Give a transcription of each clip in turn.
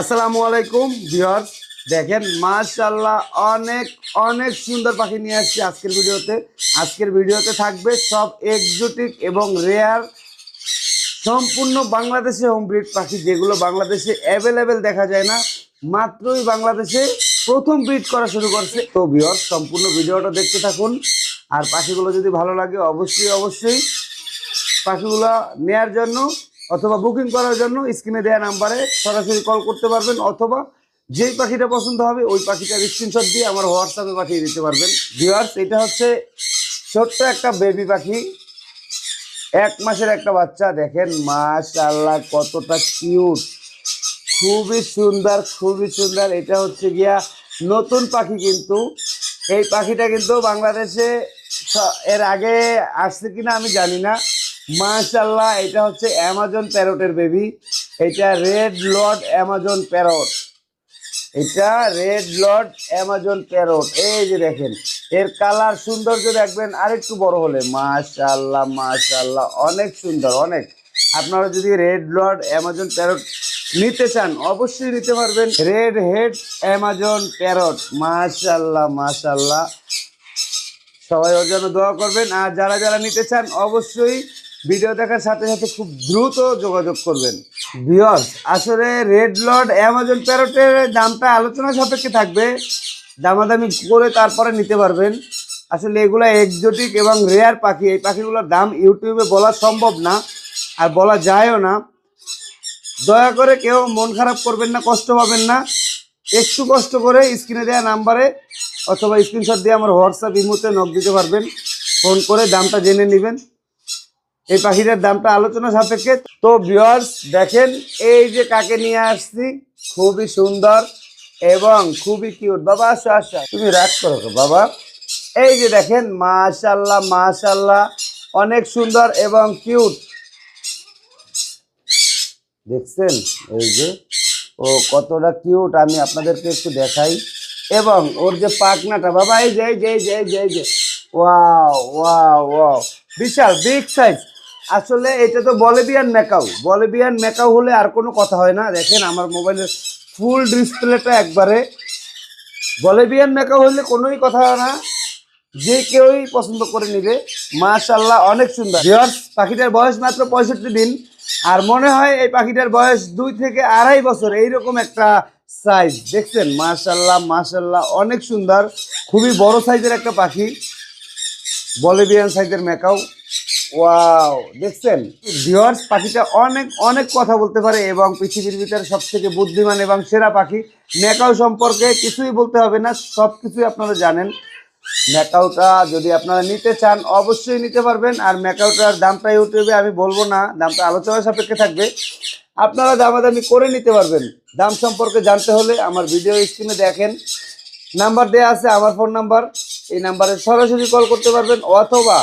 আসসালামু আলাইকুম, ভিউয়ার্স। দেখেন মাশাল্লাহ অনেক অনেক সুন্দর পাখি নিয়ে আসছি আজকের ভিডিওতে। আজকের ভিডিওতে থাকবে সব এক্সোটিক এবং রেয়ার সম্পূর্ণ বাংলাদেশে হোম ব্রিড পাখি, যেগুলো বাংলাদেশে অ্যাভেলেবেল দেখা যায় না। মাত্রই বাংলাদেশে প্রথম ব্রিড করা শুরু করছে। তো ভিউয়ার্স, সম্পূর্ণ ভিডিওটা দেখতে থাকুন। আর পাখিগুলো যদি ভালো লাগে, অবশ্যই অবশ্যই পাখিগুলো নেয়ার জন্য অথবা বুকিং করার জন্য স্ক্রিনে দেওয়া নাম্বারে সরাসরি কল করতে পারবেন, অথবা যেই পাখিটা পছন্দ হবে, ওই পাখিটার স্ক্রিনশট দিয়ে আমার হোয়াটসঅ্যাপে পাঠিয়ে দিতে পারবেন। ভিউয়ার্স এটা হচ্ছে ছোট্ট একটা বেবি পাখি। এক মাসের একটা বাচ্চা, দেখেন, মাশাআল্লাহ, কতটা কিউট খুবই সুন্দর খুবই সুন্দর। এটা হচ্ছে গিয়া নতুন পাখি কিন্তু। এই পাখিটা কিন্তু বাংলাদেশে এর আগে আসছে কিনা আমি জানি না। মাশাল্লাহ এটা হচ্ছে অ্যামাজন প্যারটের বেবি এটা রেড লর্ড অ্যামাজন প্যারট এটা রেড লর্ড অ্যামাজন প্যারট এই যে দেখেন, এর কালার সৌন্দর্য দেখবেন আরেকটু বড় হলে। মাশাল্লাহ মাশাল্লাহ অনেক সুন্দর, অনেক। আপনারা যদি রেড লর্ড অ্যামাজন প্যারট নিতে চান, অবশ্যই নিতে পারবেন রেড হেড অ্যামাজন প্যারট মাশাল্লাহ মাশাল্লাহ সবাই ওর জন্য দোয়া করবেন। আর যারা যারা নিতে চান, অবশ্যই ভিডিও দেখার সাথে সাথে খুব দ্রুত যোগাযোগ করবেন। ভিওর্স আসলে রেড লর্ড অ্যামাজন প্যারোটের দামটা আলোচনা সাপেক্ষে থাকবে। দামাদামি করে তারপরে নিতে পারবেন। আসলে এগুলো এক্সোটিক এবং রেয়ার পাখি। এই পাখিগুলোর দাম ইউটিউবে বলা সম্ভব না আর বলা যায়ও না। দয়া করে কেউ মন খারাপ করবেন না, কষ্ট পাবেন না। একটু কষ্ট করে স্ক্রিনে দেওয়া নাম্বারে অথবা স্ক্রিনশট দিয়ে আমার হোয়াটসঅ্যাপ ইমোতে নক দিতে পারবেন। ফোন করে দামটা জেনে নেবেন। এই পাখিটার দামটা আলোচনা সাপেক্ষে। তো ভিউয়ার্স দেখেন, এই যে কাকে নিয়ে আসছি, খুবই সুন্দর এবং খুবই কিউট বাবা, আসো আসো তুমি রাগ করো বাবা। এই যে দেখেন মাশাল্লাহ মাশাল্লাহ অনেক সুন্দর এবং কিউট দেখছেন? এই যে, ও কতটা কিউট আমি আপনাদেরকে একটু দেখাই। এবং ওর যে পাখনাটা, বাবা, এই যে এই যে এই যে এই যে এই যে। Wow wow wow. বিশাল বিগ সাইজ আসলে এটা তো বলিভিয়ান মেকাও বলিভিয়ান মেকাও হলে আর কোনো কথা হয় না। দেখেন আমার মোবাইলের ফুল ডিসপ্লেটা একবারে। বলিভিয়ান মেকাও হলে কোনোই কথা হয় না। যে কেউই পছন্দ করে নিবে। মাশাল্লাহ অনেক সুন্দর। ভিউয়ার্স পাখিটার বয়স মাত্র পঁয়ষট্টি দিন। আর মনে হয় এই পাখিটার বয়স দুই থেকে আড়াই বছর। এইরকম একটা সাইজ দেখছেন? মাশাল্লাহ মাশাল্লাহ অনেক সুন্দর। খুবই বড় সাইজের একটা পাখি। বলিভিয়ান সাইজের মেকাও ওয়াও দেখছেন ভিউয়ার্স পাখিটা অনেক অনেক কথা বলতে পারে এবং পৃথিবীর ভিতরে সব থেকে বুদ্ধিমান এবং সেরা পাখি মেকাও সম্পর্কে কিছুই বলতে হবে না সব কিছুই আপনারা জানেন। ম্যাকাউটা যদি আপনারা নিতে চান, অবশ্যই নিতে পারবেন, আর ম্যাকাউটার দামটা ইউটিউবে আমি বলব না, দামটা আলোচনা সাপেক্ষে থাকবে। আপনারা দামাদামি করে নিতে পারবেন। দাম সম্পর্কে জানতে হলে আমার ভিডিও স্ক্রিনে দেখেন, নাম্বার দেওয়া আছে আমার ফোন নাম্বার, এই নাম্বারে সরাসরি কল করতে পারবেন, অথবা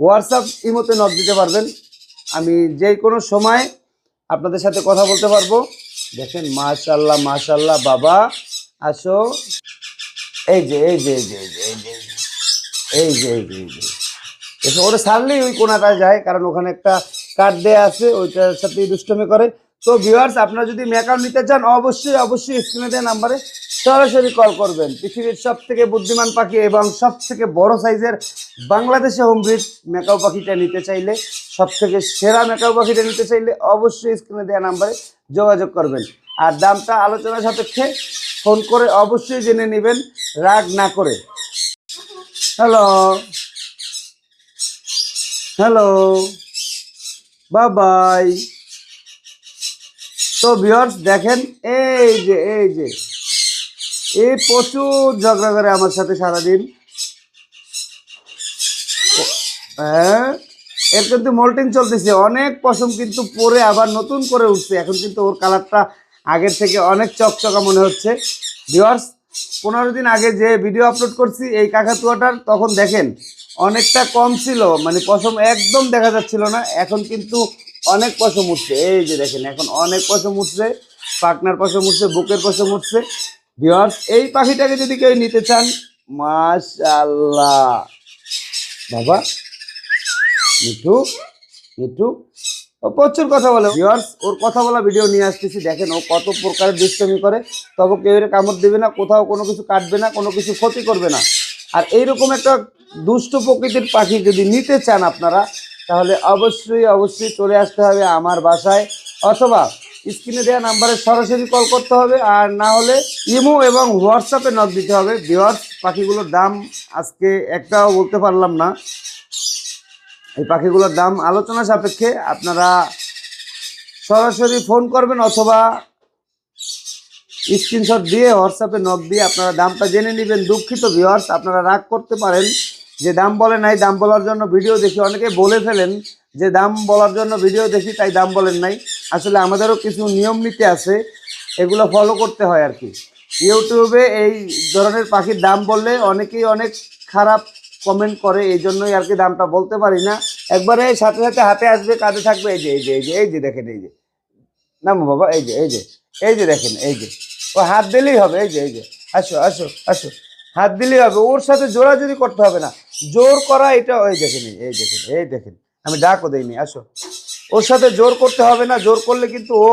হোয়াটসঅ্যাপ ইমোতে নক দিতে পারবেন। আমি যে কোনো সময় আপনাদের সাথে কথা বলতে পারব। দেখেন মাশাল্লাহ মাশাল্লাহ বাবা, আসো। এই যে এই যে এই যে এই যে এই যে এই যে এই যে এসে, ওটা সারলেই ওই কোনাটা যায়, কারণ ওখানে একটা কার্ড দেওয়া আছে, ওইটার সাথে দুষ্টমি করে। তো ভিউয়ার্স আপনারা যদি মেকআপ নিতে চান, অবশ্যই অবশ্যই স্ক্রিনে দেওয়া নাম্বারে সরাসরি কল করবেন। পৃথিবীর সব থেকে বুদ্ধিমান পাখি এবং সব থেকে বড় সাইজের বাংলাদেশে হোম ব্রিড মেকাও পাখিটা নিতে চাইলে সব থেকে সেরা মেকাও পাখিটা নিতে চাইলে অবশ্যই স্ক্রিনে দেওয়া নাম্বারে যোগাযোগ করবেন। আর দামটা আলোচনা সাপেক্ষে ফোন করে অবশ্যই জেনে নেবেন, রাগ না করে। হ্যালো হ্যালো বাবাই তো ভিউয়ার্স দেখেন, এই যে এই যে। এই প্রচুর ঝগড়া করে আমার সাথে সারাদিন। হ্যাঁ? এর কিন্তু মোল্টিং চলতেছে। অনেক পশম কিন্তু পরে আবার নতুন করে উঠছে। এখন কিন্তু ওর কালারটা আগের থেকে অনেক চকচকা মনে হচ্ছে। ভিউয়ার্স, পনেরো দিন আগে যে ভিডিও আপলোড করছি, এই কাকাতুয়াটার, তখন দেখেন, অনেকটা কম ছিল। মানে পশম একদম দেখা যাচ্ছিল না। এখন কিন্তু অনেক পশম উঠছে। এই যে দেখেন, এখন অনেক পশম উঠছে। পাকনার পশম উঠছে, বুকের পশম উঠছে। ভিউয়ার্স এই পাখিটাকে যদি কেউ নিতে চান মাশাল্লাহ বাবা, মিঠু মিঠু। ও প্রচুর কথা বলে। ভিউয়ার্স ওর কথা বলা ভিডিও নিয়ে আসতেছি। দেখেন, ও কত প্রকারের দুষ্টমি করে। তবে কেউ এর কামড় দেবে না, কোথাও কোনো কিছু কাটবে না, কোনো কিছু ক্ষতি করবে না। আর এইরকম একটা দুষ্ট প্রকৃতির পাখি যদি নিতে চান আপনারা, তাহলে অবশ্যই অবশ্যই চলে আসতে হবে আমার বাসায়। অথবা স্ক্রিনে দেওয়া নাম্বারে সরাসরি কল করতে হবে, আর না হলে ইমো এবং হোয়াটসঅ্যাপে নক দিতে হবে। ভিউয়ার্স, পাখিগুলোর দাম আজকে একটাও বলতে পারলাম না। এই পাখিগুলোর দাম আলোচনা সাপেক্ষে আপনারা সরাসরি ফোন করবেন অথবা স্ক্রিনশট দিয়ে হোয়াটসঅ্যাপে নক দিয়ে আপনারা দামটা জেনে নেবেন। দুঃখিত ভিউয়ার্স, আপনারা রাগ করতে পারেন। যে দাম বলে নাই, দাম বলার জন্য ভিডিও দেখি অনেকে বলে ফেলেন। যে দাম বলার জন্য ভিডিও দেখি, তাই দাম বলেন নাই। আসলে আমাদেরও কিছু নিয়ম নীতি আছে, এগুলো ফলো করতে হয় আর কি। ইউটিউবে এই ধরনের পাখির দাম বললে অনেকেই অনেক খারাপ কমেন্ট করে, এই জন্যই আর কি দামটা বলতে পারি না। একবারে সাথে সাথে হাতে আসবে, কাঁধে থাকবে, এই যে এই যে এই যে এই যে দেখেন, এই যে। না বাবা, এই যে এই যে এই যে দেখেন, এই যে। ও হাত দিলেই হবে, এই যে এই যে। আসো আসো আসো। হাত দিলেই হবে। ওর সাথে জোরাজুরি করতে হবে না, জোর করা এটা ওই দেখেন এই দেখেন এই দেখেন। আমি ডাকও দেইনি, আসো। ওর সাথে জোর করতে হবে না, জোর করলে কিন্তু ও,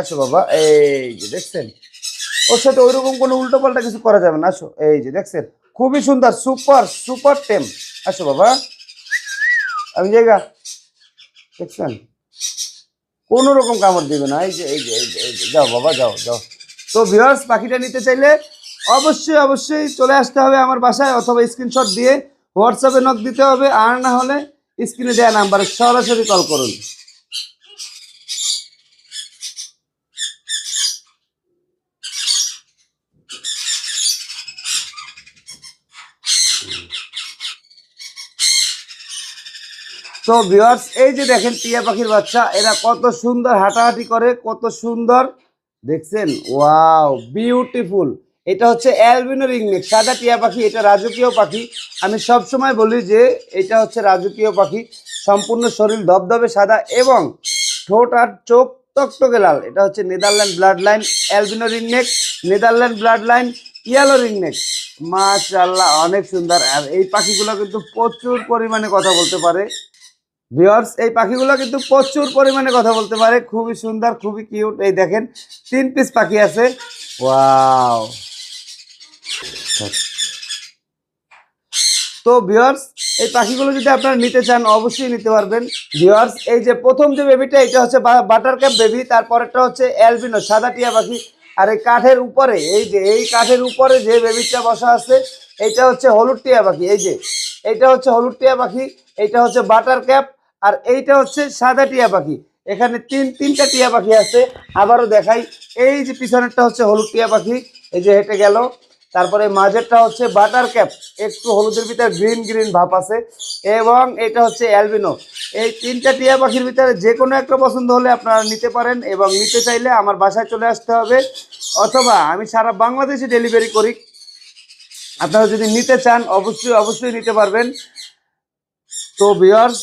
আসো বাবা, এই যে দেখছেন, ওর সাথে ওইরকম কোনো উল্টো পাল্টা কিছু করা যাবে না, আসো, এই যে দেখছেন, খুবই সুন্দর, সুপার সুপার টেম, আসো বাবা। আমি জায়গা দেখছেন, কোনো রকম কামড় দিবে না, এই যে এই যে এই যে এই যে, যাও বাবা, যাও যাও। তো ভিউয়ার্স পাখিটা নিতে চাইলে অবশ্যই অবশ্যই চলে আসতে হবে আমার বাসায়, অথবা স্ক্রিনশট দিয়ে হোয়াটসঅ্যাপে নক দিতে হবে, আর না হলে স্ক্রিনে দেওয়া নাম্বারে সরাসরি কল করুন। তো ভিওয়ার্স এই যে দেখেন টিয়া পাখির বাচ্চা, এরা কত সুন্দর হাঁটাহাঁটি করে, কত সুন্দর, দেখছেন? ওয়াও বিউটিফুল এটা হচ্ছে অ্যালবিনো রিংনেক সাদা টিয়া পাখি, এটা রাজকীয় পাখি। আমি সব সময় বলি যে এটা হচ্ছে রাজকীয় পাখি। সম্পূর্ণ শরীর ধবধবে সাদা এবং ঠোঁট আর চোখ টকটকে লাল। এটা হচ্ছে Netherland blood line albino ringneck Netherland blood line yellow ringneck মাশাল্লাহ অনেক সুন্দর। আর এই পাখিগুলো কিন্তু প্রচুর পরিমাণে কথা বলতে পারে। ভিওর্স এই পাখিগুলো কিন্তু প্রচুর পরিমাণে কথা বলতে পারে। খুবই সুন্দর, খুবই কিউট। এই দেখেন, তিন পিস পাখি আছে। ওয়াও! তো ভিওর্স এই পাখিগুলো যদি আপনারা নিতে চান, অবশ্যই নিতে পারবেন। ভিওর্স এই যে প্রথম যে বেবিটা এটা হচ্ছে বাটার ক্যাপ বেবি তারপরেরটা হচ্ছে অ্যালবিনো সাদা টিয়া পাখি। আর এই কাঠের উপরে, এই যে, এই কাঠের উপরে যে বেবিটা বসা আছে, এইটা হচ্ছে হলুদ টিয়া পাখি, এই যে। এইটা হচ্ছে হলুদ টিয়া পাখি, এইটা হচ্ছে বাটার ক্যাপ আর এইটা হচ্ছে সাদা টিয়া পাখি। এখানে তিন, তিনটা টিয়া পাখি আছে। আবারও দেখাই, এই যে পিছনেরটা হচ্ছে হলুদ টিয়া পাখি, এই যে হেঁটে গেল। তারপরে মাঝেরটা হচ্ছে বাটার ক্যাপ একটু হলুদের ভিতরে গ্রিন গ্রিন ভাব আছে, এবং এটা হচ্ছে অ্যালবিনো এই তিনটা টিয়া পাখির ভিতরে যে কোনো একটা পছন্দ হলে আপনারা নিতে পারেন এবং নিতে চাইলে আমার বাসায় চলে আসতে হবে, অথবা আমি সারা বাংলাদেশে ডেলিভারি করি। আপনারা যদি নিতে চান, অবশ্যই অবশ্যই নিতে পারবেন। তো বিয়ার্স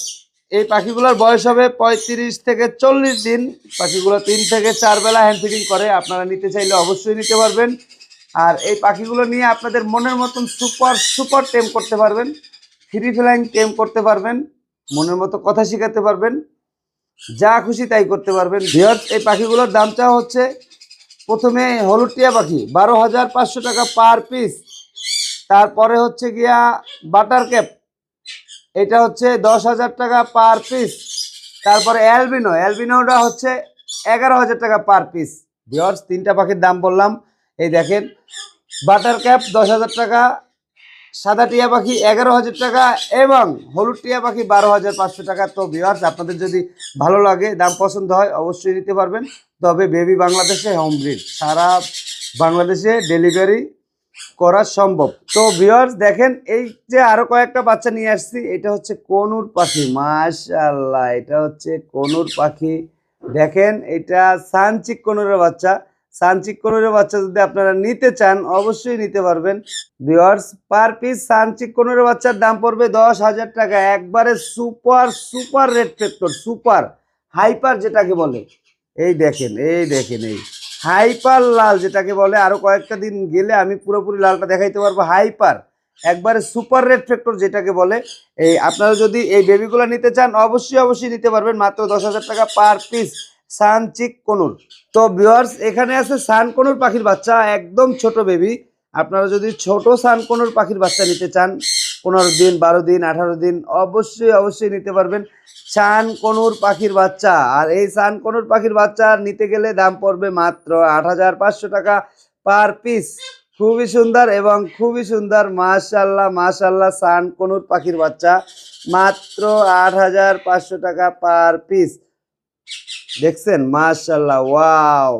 এই পাখিগুলোর বয়স হবে পঁয়ত্রিশ থেকে চল্লিশ দিন। পাখিগুলো তিন থেকে চার বেলা হ্যান্ড ফিডিং করে, আপনারা নিতে চাইলে অবশ্যই নিতে পারবেন। আর এই পাখিগুলো নিয়ে আপনাদের মনের মতন সুপার সুপার টেম করতে পারবেন। ফ্রি ফ্লাইং টেম করতে পারবেন, মনের মতো কথা শেখাতে পারবেন, যা খুশি তাই করতে পারবেন। ভিওর্স এই পাখিগুলোর দামটা হচ্ছে প্রথমে হলুদ টিয়া পাখি, বারো হাজার পাঁচশো টাকা পার পিস। তারপরে হচ্ছে গিয়া বাটার ক্যাপ, এটা হচ্ছে দশ হাজার টাকা পার পিস। তারপরে অ্যালবিনো, অ্যালবিনোটা হচ্ছে এগারো হাজার টাকা পার পিস। ভিওর্স তিনটা পাখির দাম বললাম। এই দেখেন বাটার ক্যাপ দশ হাজার টাকা, সাদা টিয়া পাখি এগারো হাজার টাকা এবং হলুদ টিয়া পাখি বারো হাজার পাঁচশো টাকা। তো ভিওর্স আপনাদের যদি ভালো লাগে, দাম পছন্দ হয়, অবশ্যই নিতে পারবেন। তবে বেবি বাংলাদেশে হোম ব্রিড সারা বাংলাদেশে ডেলিভারি করা সম্ভব। তো ভিউয়ার্স দেখেন, এই যে আরও কয়েকটা বাচ্চা নিয়ে আসছি, এটা হচ্ছে কনুর পাখি, মাশাআল্লাহ, এটা হচ্ছে কনুর পাখি। দেখেন, এটা সানচিক কনুরের বাচ্চা। সানচিক কনুরের বাচ্চা যদি আপনারা নিতে চান, অবশ্যই নিতে পারবেন। ভিউয়ার্স, পার পিস সানচিক কনুরের বাচ্চার দাম পড়বে দশ হাজার টাকা। একবারে super super red factor super hyper যেটাকে বলে। এই দেখেন এই দেখেন, এই হাইপার লাল যেটাকে বলে। আরও কয়েকটা দিন গেলে আমি পুরোপুরি লালটা দেখাইতে পারব। হাইপার, একবারে সুপার রেড ফ্যাক্টর যেটাকে বলে। এই আপনারা যদি এই বেবিগুলো নিতে চান, অবশ্যই অবশ্যই নিতে পারবেন। মাত্র দশ হাজার টাকা পার পিস। সান চিক কনুর তো ভিউয়ার্স এখানে আছে সান কনুর পাখির বাচ্চা, একদম ছোট বেবি আপনারা যদি ছোট সান কনুর পাখির বাচ্চা নিতে চান, পনেরো দিন, বারো দিন, আঠারো দিন, অবশ্যই অবশ্যই নিতে পারবেন সান কনুর পাখির বাচ্চা। আর এই সান কনুর পাখির বাচ্চা নিতে গেলে দাম পড়বে মাত্র আট হাজার পাঁচশো টাকা পার পিস খুবই সুন্দর এবং খুবই সুন্দর মাশাল্লাহ মাশাল্লাহ সান কনুর পাখির বাচ্চা। মাত্র আট হাজার পাঁচশো টাকা পার পিস দেখছেন? মাশাল্লাহ ওয়াও।